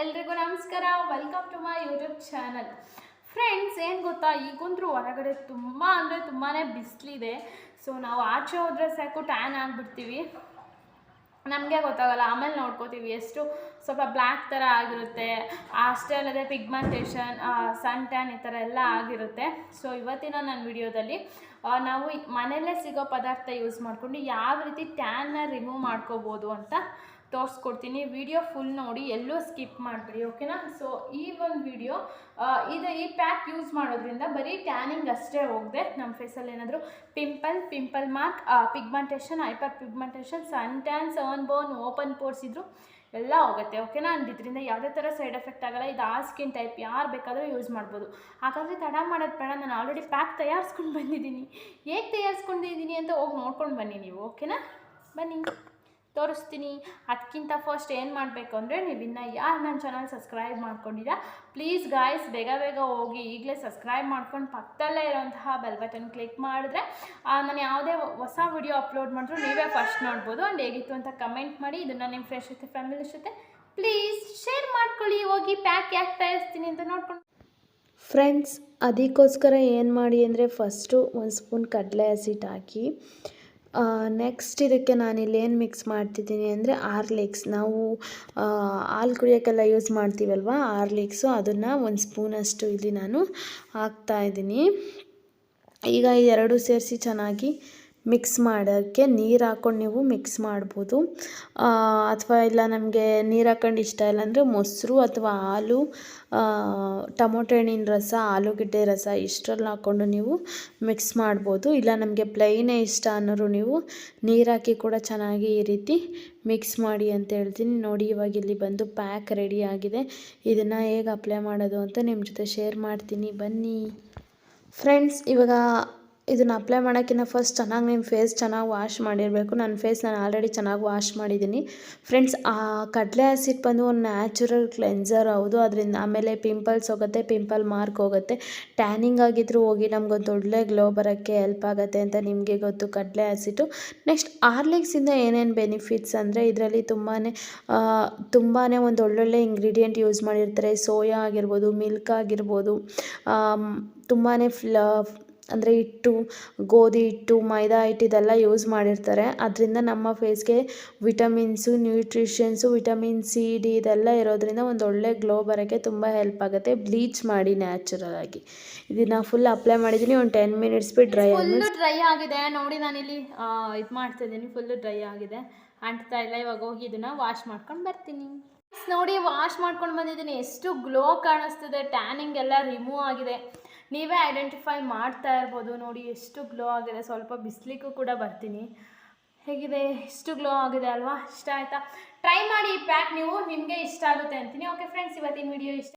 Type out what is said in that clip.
ಎಲ್ರಿಗೂ ನಮಸ್ಕಾರ. Welcome to my YouTube channel friends ಏನು ಗೊತ್ತಾ? ಈಗಂತೂ ಹೊರಗಡೆ ತುಂಬ ಅಂದರೆ ತುಂಬಾ ಬಿಸಿಲಿದೆ. ಸೊ ನಾವು ಆಚೆ ಹೋದರೆ ಸಾಕು ಟ್ಯಾನ್ ಆಗಿಬಿಡ್ತೀವಿ. ನಮಗೆ ಗೊತ್ತಾಗಲ್ಲ, ಆಮೇಲೆ ನೋಡ್ಕೋತೀವಿ ಎಷ್ಟು ಸ್ವಲ್ಪ ಬ್ಲ್ಯಾಕ್ ಥರ ಆಗಿರುತ್ತೆ. ಅಷ್ಟೇ ಅಲ್ಲದೆ ಪಿಗ್ಮೆಂಟೇಷನ್ ಸನ್ ಟ್ಯಾನ್ ಈ ಥರ ಎಲ್ಲ ಆಗಿರುತ್ತೆ. ಸೊ ಇವತ್ತಿನ ನನ್ನ ವಿಡಿಯೋದಲ್ಲಿ ನಾವು ಮನೆಯಲ್ಲೇ ಸಿಗೋ ಪದಾರ್ಥ ಯೂಸ್ ಮಾಡಿಕೊಂಡು ಯಾವ ರೀತಿ ಟ್ಯಾನ್ನ ರಿಮೂವ್ ಮಾಡ್ಕೋಬೋದು ಅಂತ ತೋರಿಸ್ಕೊಡ್ತೀನಿ. ವಿಡಿಯೋ ಫುಲ್ ನೋಡಿ ಎಲ್ಲೂ ಸ್ಕಿಪ್ ಮಾಡಿಬಿಡಿ ಓಕೆನಾ ಸೊ ಈ ಒಂದು ವಿಡಿಯೋ ಇದು ಈ ಪ್ಯಾಕ್ ಯೂಸ್ ಮಾಡೋದ್ರಿಂದ ಬರೀ ಟ್ಯಾನಿಂಗ್ ಅಷ್ಟೇ ಹೋಗದೆ. ನಮ್ಮ ಫೇಸಲ್ಲಿ ಏನಾದರೂ pimple pimple mark pigmentation hyper pigmentation sun tan sun burn open pores ಇದ್ದರೂ ಎಲ್ಲ ಹೋಗುತ್ತೆ ಓಕೆನಾ ಇದರಿಂದ ಯಾವುದೇ ಥರ ಸೈಡ್ ಎಫೆಕ್ಟ್ ಆಗಲ್ಲ. ಇದು ಆ ಸ್ಕಿನ್ ಟೈಪ್ ಯಾರು ಬೇಕಾದರೂ ಯೂಸ್ ಮಾಡ್ಬೋದು. ಹಾಗಾದರೆ ತಡ ಮಾಡೋದು ಬೇಡ. ನಾನು ಆಲ್ರೆಡಿ ಪ್ಯಾಕ್ ತಯಾರಿಸ್ಕೊಂಡು ಬಂದಿದ್ದೀನಿ. ಹೇಗೆ ತಯಾರಿಸ್ಕೊಂಡಿದ್ದೀನಿ ಅಂತ ಹೋಗಿ ನೋಡ್ಕೊಂಡು ಬನ್ನಿ ನೀವು ಓಕೆನಾ ಬನ್ನಿ. ತೋರಿಸ್ತೀನಿ. ಅದಕ್ಕಿಂತ ಫಸ್ಟ್ ಏನು ಮಾಡಬೇಕು ಅಂದರೆ ನೀವು ಇನ್ನು ಯಾರು ನನ್ನ ಚಾನಲ್ ಸಬ್ಸ್ಕ್ರೈಬ್ ಮಾಡ್ಕೊಂಡಿರಾ ಪ್ಲೀಸ್ ಗಾಯ್ಸ್ ಬೇಗ ಬೇಗ ಹೋಗಿ ಈಗಲೇ ಸಬ್ಸ್ಕ್ರೈಬ್ ಮಾಡ್ಕೊಂಡು ಪಕ್ಕದಲ್ಲೇ ಇರೋಂತಹ ಬೆಲ್ ಬಟನ್ ಕ್ಲಿಕ್ ಮಾಡಿದ್ರೆ ನಾನು ಯಾವುದೇ ಹೊಸ ವಿಡಿಯೋ ಅಪ್ಲೋಡ್ ಮಾಡಿದ್ರು ನೀವೇ ಫಸ್ಟ್ ನೋಡ್ಬೋದು. ಆ್ಯಂಡ್ ಹೇಗಿತ್ತು ಅಂತ ಕಮೆಂಟ್ ಮಾಡಿ, ಇದನ್ನು ನಿಮ್ಮ ಫ್ರೆಂಡ್ಸ್ ಜೊತೆ ಫ್ಯಾಮಿಲಿ ಜೊತೆ ಪ್ಲೀಸ್ ಶೇರ್ ಮಾಡ್ಕೊಳ್ಳಿ. ಹೋಗಿ ಪ್ಯಾಕ್ ಯಾಕೆ ತಯಾರಿಸ್ತೀನಿ ಅಂತ ನೋಡ್ಕೊಂಡು. ಫ್ರೆಂಡ್ಸ್ ಅದಕ್ಕೋಸ್ಕರ ಏನು ಮಾಡಿ ಅಂದರೆ ಫಸ್ಟು ಒಂದು ಸ್ಪೂನ್ ಕಡಲೆ ಹಸಿಟ್ಟು ಹಾಕಿ ನೆಕ್ಸ್ಟ್ ಇದಕ್ಕೆ ನಾನಿಲ್ಲಿ ಏನು ಮಿಕ್ಸ್ ಮಾಡ್ತಿದ್ದೀನಿ ಅಂದರೆ ಆರ್ಲಿಕ್ಸ್. ನಾವು ಹಾಲು ಕುಡಿಯೋಕ್ಕೆಲ್ಲ ಯೂಸ್ ಮಾಡ್ತೀವಲ್ವ? ಆರ್ಲಿಕ್ಸು ಅದನ್ನು ಒಂದು ಸ್ಪೂನಷ್ಟು ಇಲ್ಲಿ ನಾನು ಹಾಕ್ತಾ ಇದ್ದೀನಿ. ಈಗ ಎರಡು ಸೇರಿಸಿ ಚೆನ್ನಾಗಿ ಮಿಕ್ಸ್ ಮಾಡೋಕ್ಕೆ ನೀರು ಹಾಕ್ಕೊಂಡು ನೀವು ಮಿಕ್ಸ್ ಮಾಡ್ಬೋದು. ಅಥವಾ ಇಲ್ಲ ನಮಗೆ ನೀರು ಹಾಕ್ಕೊಂಡು ಇಷ್ಟ ಇಲ್ಲ ಅಂದರೆ ಮೊಸರು ಅಥವಾ ಹಾಲು ಟೊಮೊಟೊ ಹಣ್ಣಿನ ರಸ, ಆಲೂಗಡ್ಡೆ ರಸ ಇಷ್ಟರಲ್ಲಿ ಹಾಕ್ಕೊಂಡು ನೀವು ಮಿಕ್ಸ್ ಮಾಡ್ಬೋದು. ಇಲ್ಲ ನಮಗೆ ಪ್ಲೈನೇ ಇಷ್ಟ ಅನ್ನೋರು ನೀವು ನೀರು ಹಾಕಿ ಕೂಡ ಚೆನ್ನಾಗಿ ಈ ರೀತಿ ಮಿಕ್ಸ್ ಮಾಡಿ ಅಂತ ಹೇಳ್ತೀನಿ. ನೋಡಿ, ಇವಾಗ ಇಲ್ಲಿ ಬಂದು ಪ್ಯಾಕ್ ರೆಡಿ ಆಗಿದೆ. ಇದನ್ನು ಹೇಗೆ ಅಪ್ಲೈ ಮಾಡೋದು ಅಂತ ನಿಮ್ಮ ಜೊತೆ ಶೇರ್ ಮಾಡ್ತೀನಿ. ಬನ್ನಿ. ಫ್ರೆಂಡ್ಸ್, ಇವಾಗ ಇದನ್ನು ಅಪ್ಲೈ ಮಾಡೋಕ್ಕಿಂತ ಫಸ್ಟ್ ಚೆನ್ನಾಗಿ ನಿಮ್ಮ ಫೇಸ್ ಚೆನ್ನಾಗಿ ವಾಶ್ ಮಾಡಿರಬೇಕು. ನನ್ನ ಫೇಸ್ ನಾನು ಆಲ್ರೆಡಿ ಚೆನ್ನಾಗಿ ವಾಶ್ ಮಾಡಿದ್ದೀನಿ. ಫ್ರೆಂಡ್ಸ್ ಆ ಕಡಲೆ ಆ್ಯಸಿಡ್ ಬಂದು ಒಂದು ನ್ಯಾಚುರಲ್ ಕ್ಲೆನ್ಸರ್ ಹೌದು. ಅದರಿಂದ ಆಮೇಲೆ ಪಿಂಪಲ್ಸ್ ಹೋಗುತ್ತೆ ಪಿಂಪಲ್ ಮಾರ್ಕ್ ಹೋಗುತ್ತೆ. ಟ್ಯಾನಿಂಗ್ ಆಗಿದ್ರೂ ಹೋಗಿ ನಮಗೊಂದು ಒಳ್ಳೆ ಗ್ಲೋ ಬರೋಕ್ಕೆ ಹೆಲ್ಪ್ ಆಗುತ್ತೆ ಅಂತ ನಿಮಗೆ ಗೊತ್ತು ಕಡಲೆ ಆ್ಯಸಿಡು ನೆಕ್ಸ್ಟ್ ಆರ್ಲಿಕ್ಸಿಂದ ಏನೇನು ಬೆನಿಫಿಟ್ಸ್ ಅಂದರೆ ಇದರಲ್ಲಿ ತುಂಬಾ ತುಂಬಾ ಒಂದು ಒಳ್ಳೊಳ್ಳೆ ಇಂಗ್ರೀಡಿಯೆಂಟ್ ಯೂಸ್ ಮಾಡಿರ್ತಾರೆ. ಸೋಯಾ ಆಗಿರ್ಬೋದು ಮಿಲ್ಕ್ ಆಗಿರ್ಬೋದು ತುಂಬಾ ಫ್ಲ ಅಂದರೆ ಹಿಟ್ಟು ಗೋಧಿ ಹಿಟ್ಟು ಮೈದಾ ಹಿಟ್ಟು ಇದೆಲ್ಲ ಯೂಸ್ ಮಾಡಿರ್ತಾರೆ. ಅದರಿಂದ ನಮ್ಮ ಫೇಸ್ಗೆ vitamins nutritions vitamin C D ಇದೆಲ್ಲ ಇರೋದ್ರಿಂದ ಒಂದು ಒಳ್ಳೆ ಗ್ಲೋ ಬರೋಕ್ಕೆ ತುಂಬ ಹೆಲ್ಪ್ ಆಗುತ್ತೆ. ಬ್ಲೀಚ್ ಮಾಡಿ ನ್ಯಾಚುರಲ್ ಆಗಿ. ಇದನ್ನು ಫುಲ್ ಅಪ್ಲೈ ಮಾಡಿದ್ದೀನಿ. ಒಂದು ಟೆನ್ ಮಿನಿಟ್ಸ್ ಬಿಟ್ಟು ಡ್ರೈ ಡ್ರೈ ಆಗಿದೆ. ನೋಡಿ ನಾನಿಲ್ಲಿ ಇದು ಮಾಡ್ತಾ ಇದ್ದೀನಿ ಫುಲ್ಲು ಡ್ರೈ ಆಗಿದೆ. ಅಂಟ್ತಾ ಇಲ್ಲ, ಇವಾಗ ಹೋಗಿ ಇದನ್ನು ವಾಶ್ ಮಾಡ್ಕೊಂಡು ಬರ್ತೀನಿ. ನೋಡಿ ವಾಶ್ ಮಾಡ್ಕೊಂಡು ಬಂದಿದ್ದೀನಿ. ಎಷ್ಟು ಗ್ಲೋ ಕಾಣಿಸ್ತಿದೆ ಟ್ಯಾನಿಂಗ್ ಎಲ್ಲ ರಿಮೂವ್ ಆಗಿದೆ. ನೀವೇ ಐಡೆಂಟಿಫೈ ಮಾಡ್ತಾ ಇರ್ಬೋದು. ನೋಡಿ, ಎಷ್ಟು ಗ್ಲೋ ಆಗಿದೆ. ಸ್ವಲ್ಪ ಬಿಸಿಲಿಗೂ ಕೂಡ ಬರ್ತೀನಿ. ಹೇಗಿದೆ? ಎಷ್ಟು ಗ್ಲೋ ಆಗಿದೆ ಅಲ್ವಾ? ಇಷ್ಟ ಆಯಿತಾ? ಟ್ರೈ ಮಾಡಿ ಈ ಪ್ಯಾಕ್ ನೀವು. ನಿಮಗೆ ಇಷ್ಟ ಆಗುತ್ತೆ ಅಂತೀನಿ. ಓಕೆ ಫ್ರೆಂಡ್ಸ್ ಇವತ್ತಿನ ವಿಡಿಯೋ ಇಷ್ಟ